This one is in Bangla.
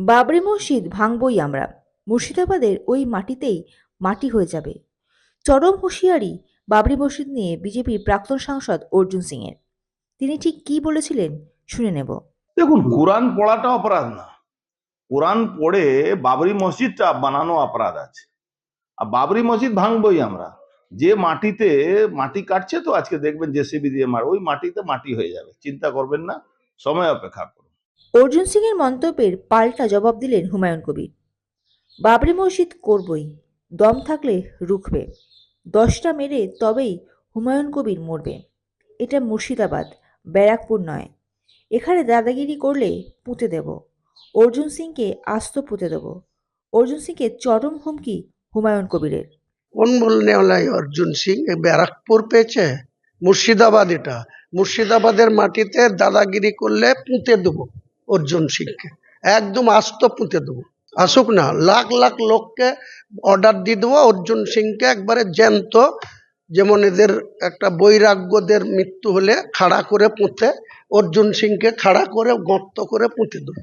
বাবরি মসজিদ ভাঙবই আমরা। মুর্শিদাবাদের ওই মাটিতেই মাটি হয়ে যাবে। চরম হুঁশিয়ারি বাবরি মসজিদ নিয়ে বিজেপির প্রাক্তন সাংসদ অর্জুন সিংয়ের। তিনি ঠিক কী বলেছিলেন শুনে নেব। দেখুন, কোরআন পড়াটা অপরাধ না। কোরআন পড়ে বাবরি মসজিদটা বানানো অপরাধ আছে। আর বাবরি মসজিদ ভাঙবই আমরা। যে মাটিতে মাটি কাটছে তো আজকে দেখবেন জেসিবি দিয়ে মার ওই মাটিতে মাটি হয়ে যাবে। চিন্তা করবেন না, সময় অপেক্ষা অর্জুন সিংয়ের মন্তব্যের পাল্টা জবাব দিলেন হুমায়ুন কবির। বাবরি মসজিদ করবই, দম থাকলে রুখবে, দশটা মেরে তবেই হুমায়ুন কবির মরবে। এটা মুর্শিদাবাদ, ব্যারাকপুর নয়। এখানে দাদাগিরি করলে পুঁতে দেব, অর্জুন সিংকে আস্ত পুঁতে দেব, অর্জুন সিংকে চরম হুমকি হুমায়ুন কবিরের। কোন বললে অর্জুন সিং? ব্যারাকপুর পেয়েছে? মুর্শিদাবাদ এটা। মুর্শিদাবাদের মাটিতে দাদাগিরি করলে পুঁতে দেবো। অর্জুন সিংকে। একদম আস্ত পুঁতে দেবো। আসুক না, লাখ লাখ লোককে অর্ডার দিয়ে দেবো, অর্জুন সিংকে একবারে জ্যান্ত, যেমন এদের একটা বৈরাগ্যদের মৃত্যু হলে খাড়া করে পুঁতে, অর্জুন সিংকে খাড়া করে গর্ত করে পুঁতে দেবো।